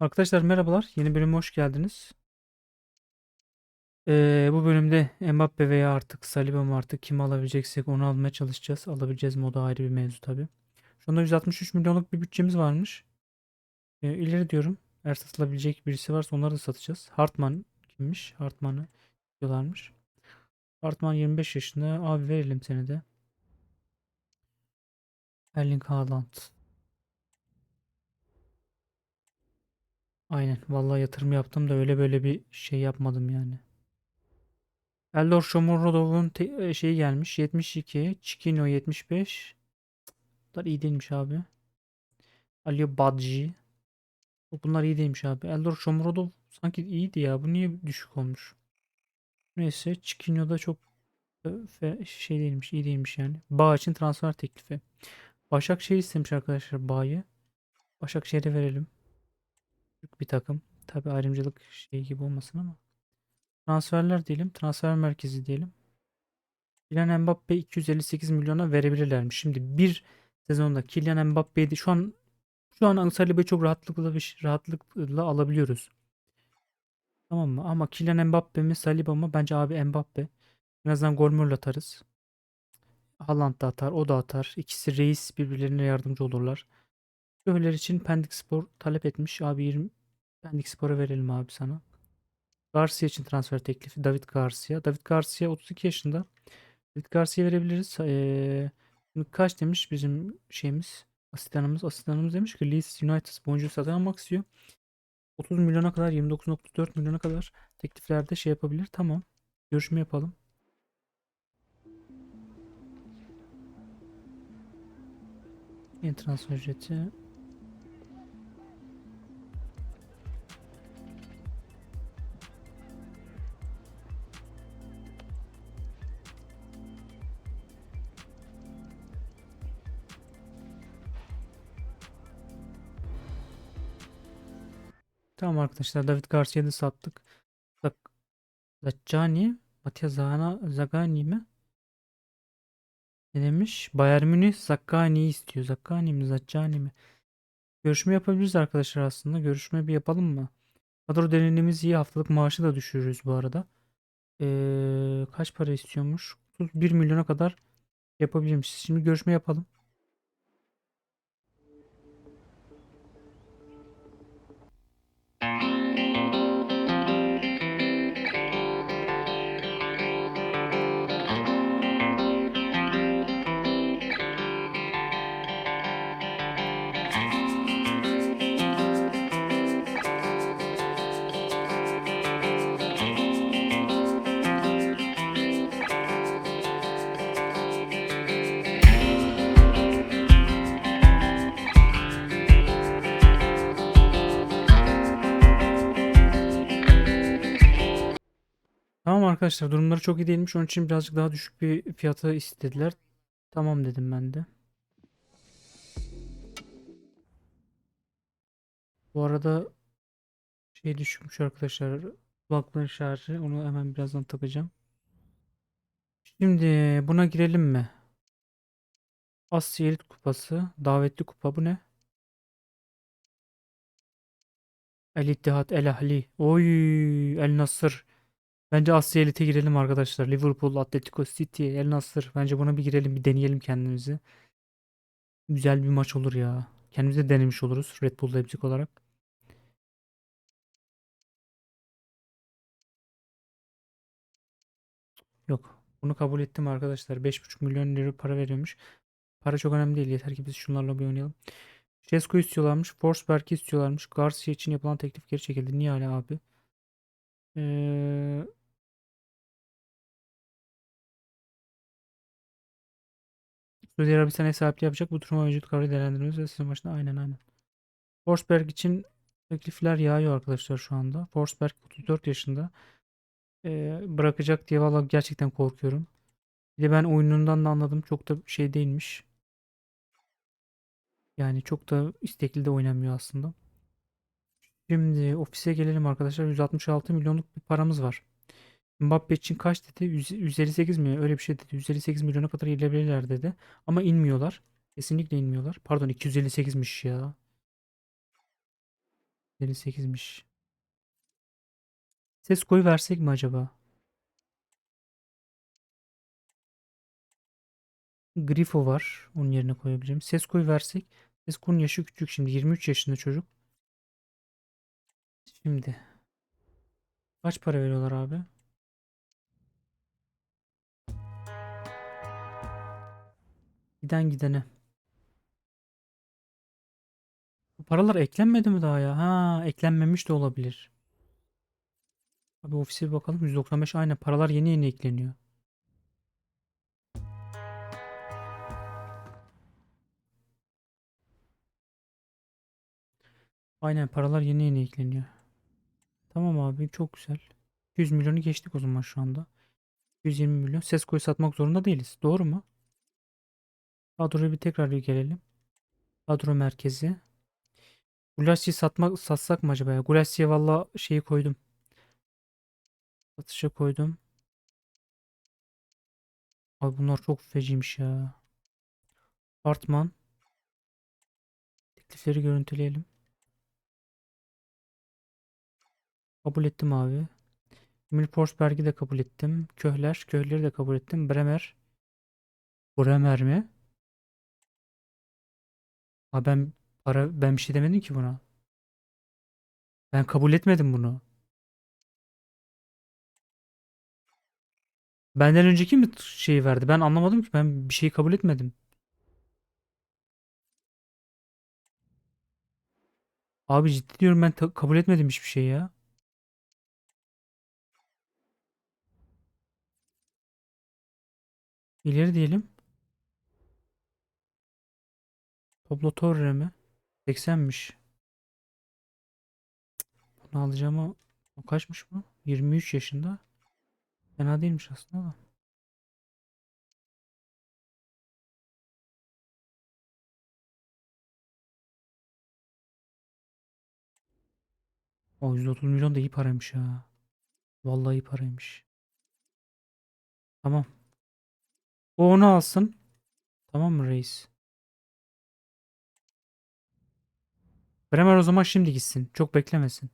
Arkadaşlar merhabalar. Yeni bölüme hoş geldiniz. Ee, bu bölümde Mbappe veya artık Saliba mı artık kimi alabileceksek onu almaya çalışacağız. Alabileceğiz mi o da ayrı bir mevzu tabii. Şu anda 163 milyonluk bir bütçemiz varmış. Ee, ileri diyorum. Eğer satılabilecek birisi varsa onları da satacağız. Hartman kimmiş? Hartman'ı diyorlarmış. Hartman 25 yaşında. Abi verelim seni de. Erling Haaland. Aynen. Vallahi yatırım yaptım da öyle böyle bir şey yapmadım yani. Eldor Shomurodov'un e, şeyi gelmiş. 72. Chiquinho 75. Bunlar iyi değilmiş abi. Aliyo Badji. Bunlar iyi değilmiş abi. Eldor Shomurodov sanki iyiydi ya. Bu niye düşük olmuş? Neyse. Chiquinho da çok e, şey değilmiş. iyi değilmiş yani. Bağ için transfer teklifi. Başakşehir istemiş arkadaşlar Bağ'ı. Başakşehir'e verelim. Büyük bir takım. Tabi ayrımcılık şey gibi olmasın ama. Transferler diyelim. Transfer merkezi diyelim. Kylian Mbappe 258 milyona verebilirlermiş. Şimdi bir sezonda Kylian Mbappe'yi şu an şu an Saliba'yı çok rahatlıkla ve rahatlıkla alabiliyoruz. Tamam mı? Ama Kylian Mbappe mi Saliba mı? Bence abi Mbappe. Birazdan gol mol atarız. Haaland da atar, o da atar. İkisi reis birbirlerine yardımcı olurlar. Öyleler için Pendik Spor talep etmiş. Abi 20 Pendik Spor'a verelim abi sana. Garcia için transfer teklifi. David Garcia. David Garcia 32 yaşında. David Garcia verebiliriz. Ee, kaç demiş bizim şeyimiz? Asistanımız. Asistanımız demiş ki Leeds United oyuncu satın almak istiyor. 30 milyona kadar 29.4 milyona kadar tekliflerde şey yapabilir. Tamam. Görüşme yapalım. En transfer ücreti Tamam arkadaşlar David Garcia'yı da sattık. Zaccani, Mattia Zana, Zagani mi? Ne demiş? Bayern Münih Zaccani'yi istiyor. Zaccani mi? Zaccani mi? Görüşme yapabiliriz arkadaşlar aslında. Görüşme bir yapalım mı? Kadro derinliğimiz iyi. Haftalık maaşı da düşürürüz bu arada. Ee, kaç para istiyormuş? 1 milyona kadar yapabilirmiş. Şimdi görüşme yapalım. Arkadaşlar durumları çok iyi değilmiş. Onun için birazcık daha düşük bir fiyata istediler. Tamam dedim ben de. Bu arada şey düşmüş arkadaşlar. Kulaklığın şarjı. Onu hemen birazdan takacağım. Şimdi buna girelim mi? Asya Elit Kupası. Davetli kupa bu ne? El İttihat El Ahli. Oy El Nasır. Bence Asya Elit'e girelim arkadaşlar. Liverpool, Atletico City, El Nassr. Bence buna bir girelim, bir deneyelim kendimizi. Güzel bir maç olur ya. Kendimizi de denemiş oluruz Red Bull Leipzig olarak. Yok. Bunu kabul ettim arkadaşlar. 5,5 milyon lira para veriyormuş. Para çok önemli değil. Yeter ki biz şunlarla bir oynayalım. Cesco istiyorlarmış. Forsberg'i istiyorlarmış. Garcia için yapılan teklif geri çekildi. Niye hala abi? Ee, Suudi Arabistan ev sahipliği yapacak. Bu turnuva mevcut kararı değerlendirmemiz ve sezon başında aynen aynen. Forsberg için teklifler yağıyor arkadaşlar şu anda. Forsberg 34 yaşında. Ee, bırakacak diye valla gerçekten korkuyorum. Bir de ben oyunundan da anladım. Çok da şey değilmiş. Yani çok da istekli de oynamıyor aslında. Şimdi ofise gelelim arkadaşlar. 166 milyonluk bir paramız var. Mbappe için kaç dedi? 100 158 mi? Öyle bir şey dedi. 158 milyona kadar inebilirler dedi. Ama inmiyorlar. Kesinlikle inmiyorlar. Pardon 258'miş ya. 58'miş. Ses koyu versek mi acaba? Grifo var. Onun yerine koyabileceğim. Ses koyu versek. Ses koyunun yaşı küçük şimdi. 23 yaşında çocuk. Şimdi. Kaç para veriyorlar abi? Giden gidene. Bu paralar eklenmedi mi daha ya? Ha, eklenmemiş de olabilir. Abi ofise bir bakalım. 195 aynı. Paralar yeni yeni ekleniyor. Aynen paralar yeni yeni ekleniyor. Tamam abi çok güzel. 100 milyonu geçtik o zaman şu anda. 120 milyon. Ses koyu satmak zorunda değiliz. Doğru mu? Kadroya bir tekrar gelelim. Kadro merkezi. Gulassi'yi satmak satsak mı acaba ya? Gulassi'ye valla şeyi koydum. Satışa koydum. Abi bunlar çok feciymiş ya. Artman. Teklifleri görüntüleyelim. Kabul ettim abi. Emil Forsberg'i de kabul ettim. Köhler. Köhler'i de kabul ettim. Bremer. Bremer mi? Abi ben para ben bir şey demedim ki buna. Ben kabul etmedim bunu. Benden önceki mi şeyi verdi? Ben anlamadım ki. Ben bir şeyi kabul etmedim. Abi ciddi diyorum ben kabul etmedim hiçbir şey ya. İleri diyelim. Pablo Torre mi? 80'miş. Bunu alacağım ama o kaçmış bu? 23 yaşında. Fena değilmiş aslında da. O 130 milyon da iyi paraymış ha. Vallahi iyi paraymış. Tamam. O onu alsın. Tamam mı reis? Bremer o zaman şimdi gitsin. Çok beklemesin.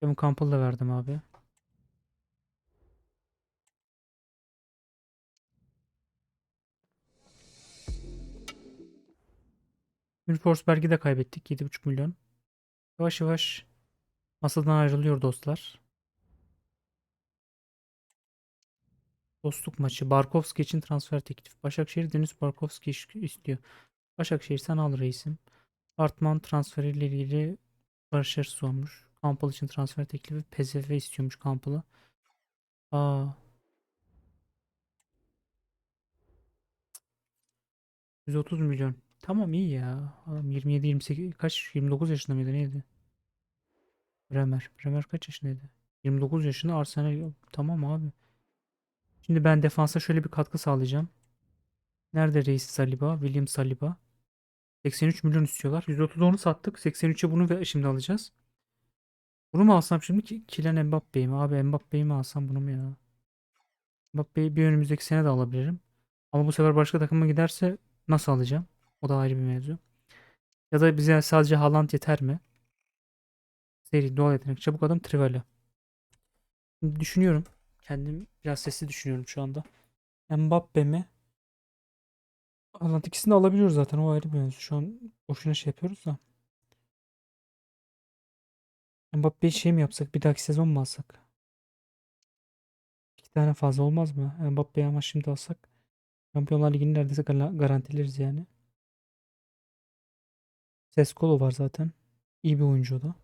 Kevin Campbell'ı da verdim abi. Forsberg'i de kaybettik. 7,5 milyon. Yavaş yavaş masadan ayrılıyor dostlar. Dostluk maçı. Barkovski için transfer teklif. Başakşehir Deniz Barkovski istiyor. Başakşehir sen al reisim. Artman transferiyle ilgili Barış Ersoy olmuş. Campbell için transfer teklifi. PSV istiyormuş Campbell'ı. Aa. ...130 milyon. Tamam iyi ya. Adam 27 28 kaç 29 yaşında mıydı neydi? Bremer. Bremer kaç yaşındaydı? 29 yaşında Arsenal. Tamam abi. Şimdi ben defansa şöyle bir katkı sağlayacağım. Nerede reis Saliba? William Saliba. 83 milyon istiyorlar. 130'unu sattık. 83'e bunu ve şimdi alacağız. Bunu mu alsam şimdi ki Kylian Mbappe'yi mi? Abi Mbappe'yi mi alsam bunu mu ya? Mbappe'yi bir önümüzdeki sene de alabilirim. Ama bu sefer başka takıma giderse nasıl alacağım? O da ayrı bir mevzu. Ya da bize sadece Haaland yeter mi? Seri, doğal yetenek, çabuk adam, Trivela. Şimdi düşünüyorum. Kendim biraz sesli düşünüyorum şu anda. Mbappe mi? Haaland ikisini de alabiliyoruz zaten. O ayrı bir mevzu. Şu an boşuna şey yapıyoruz da. Mbappe'yi şey mi yapsak? Bir dahaki sezon mu alsak? İki tane fazla olmaz mı? Mbappe'yi ama şimdi alsak. Şampiyonlar Ligi'ni neredeyse gar- garantileriz yani. Seskolo var zaten. İyi bir oyuncu o da.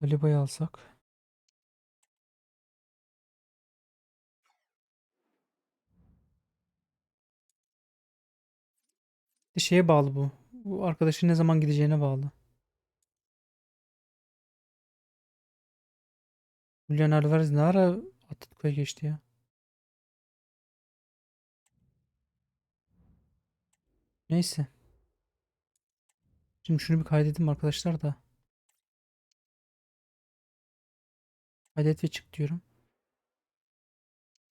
Saliba'yı alsak. Bir şeye bağlı bu. Bu arkadaşın ne zaman gideceğine bağlı. Julian Alvarez ne ara Atletico'ya geçti ya? Neyse. Şimdi şunu bir kaydedeyim arkadaşlar da. Kaydet ve çık diyorum.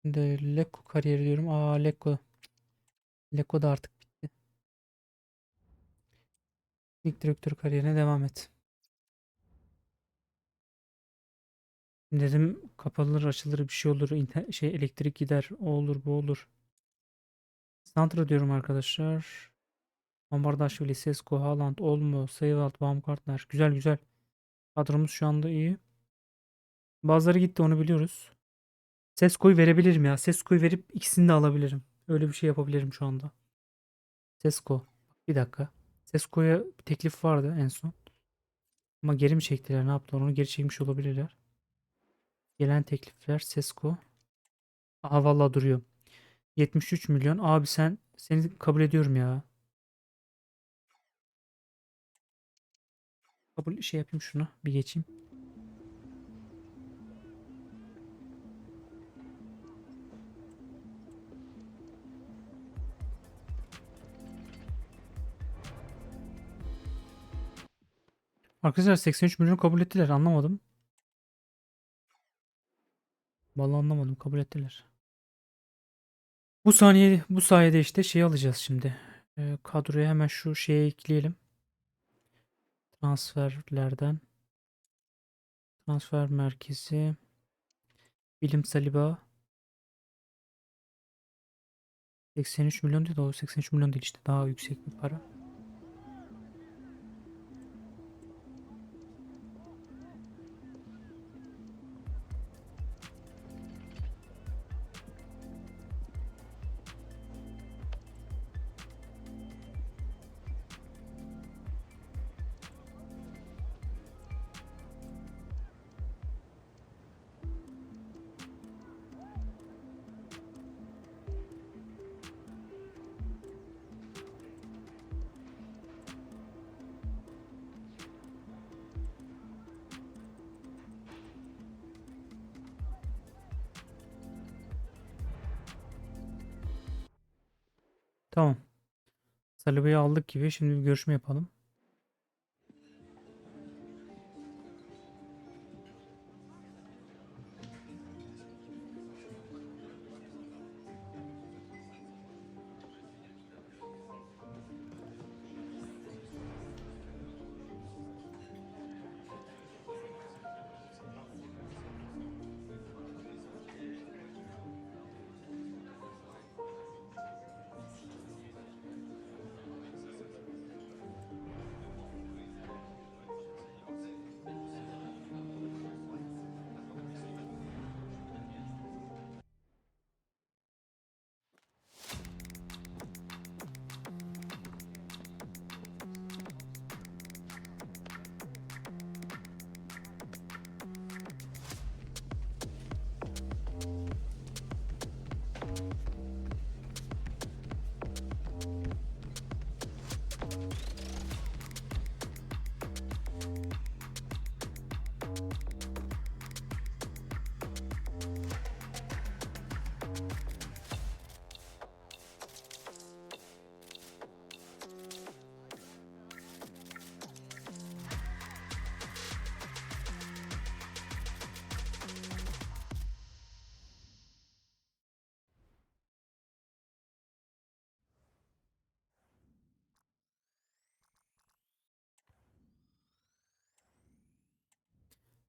Şimdi Lecco kariyeri diyorum. Aa Lecco. Lecco da artık İlk direktör kariyerine devam et. Dedim kapanır açılır bir şey olur. şey elektrik gider. O olur bu olur. Santra diyorum arkadaşlar. Bombardaşvili, Sesko, Haaland, Olmo, Seyvalt, Baumgartner. Güzel güzel. Kadromuz şu anda iyi. Bazıları gitti onu biliyoruz. Sesko'yu verebilirim ya. Sesko'yu verip ikisini de alabilirim. Öyle bir şey yapabilirim şu anda. Sesko. Bir dakika. Sesko'ya bir teklif vardı en son. Ama geri mi çektiler ne yaptılar onu geri çekmiş olabilirler. Gelen teklifler Sesko. Aha vallahi duruyor. 73 milyon. Abi sen seni kabul ediyorum ya. Kabul şey yapayım şunu. Bir geçeyim. Arkadaşlar 83 milyon kabul ettiler. Anlamadım. Vallahi anlamadım. Kabul ettiler. Bu saniye bu sayede işte şey alacağız şimdi. Ee, kadroya hemen şu şeye ekleyelim. Transferlerden. Transfer merkezi. Bilim Saliba. 83 milyon değil de o 83 milyon değil işte daha yüksek bir para. Tamam. Saliba'yı aldık gibi. Şimdi bir görüşme yapalım.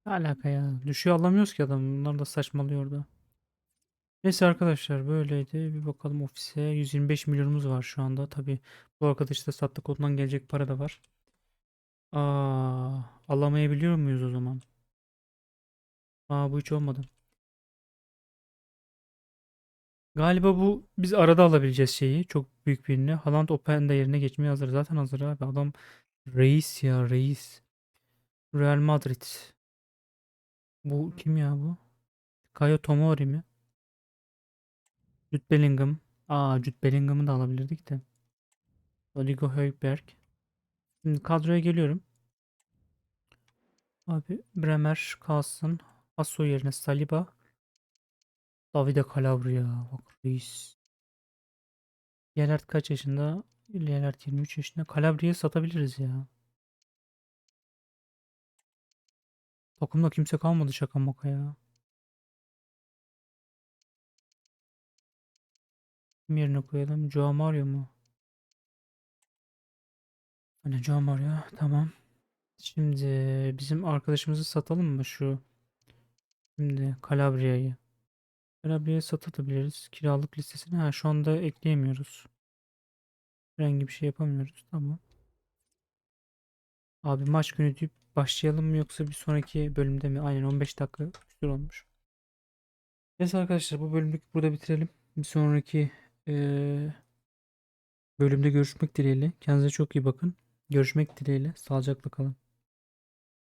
Ne alaka ya? Düşüyor alamıyoruz ki adam. Bunlar da saçmalıyor orada. Neyse arkadaşlar böyleydi. Bir bakalım ofise. 125 milyonumuz var şu anda. Tabi bu arkadaşı da sattık. Ondan gelecek para da var. Aa, alamayabiliyor muyuz o zaman? Aa bu hiç olmadı. Galiba bu biz arada alabileceğiz şeyi. Çok büyük birini. Haaland Open'de yerine geçmeye hazır. Zaten hazır abi. Adam reis ya reis. Real Madrid. Bu kim ya bu? Kayo Tomori mi? Jude Bellingham. Aa Jude Bellingham'ı da alabilirdik de. Rodrigo Højbjerg. Şimdi kadroya geliyorum. Abi Bremer kalsın. Asso yerine Saliba. Davide Calabria. Bak reis. Yelert kaç yaşında? Yelert 23 yaşında. Calabria'yı satabiliriz ya. Takımda kimse kalmadı şaka maka ya. Kim yerine koyalım? Joao Mario mu? Hani var ya. Tamam. Şimdi bizim arkadaşımızı satalım mı şu? Şimdi Calabria'yı. Calabria'yı satabiliriz. Kiralık listesine. Ha, şu anda ekleyemiyoruz. Herhangi bir şey yapamıyoruz. Tamam. Abi maç günü deyip başlayalım mı yoksa bir sonraki bölümde mi? Aynen 15 dakika süre olmuş. Neyse arkadaşlar bu bölümlük burada bitirelim. Bir sonraki eee, bölümde görüşmek dileğiyle. Kendinize çok iyi bakın. Görüşmek dileğiyle. Sağlıcakla kalın.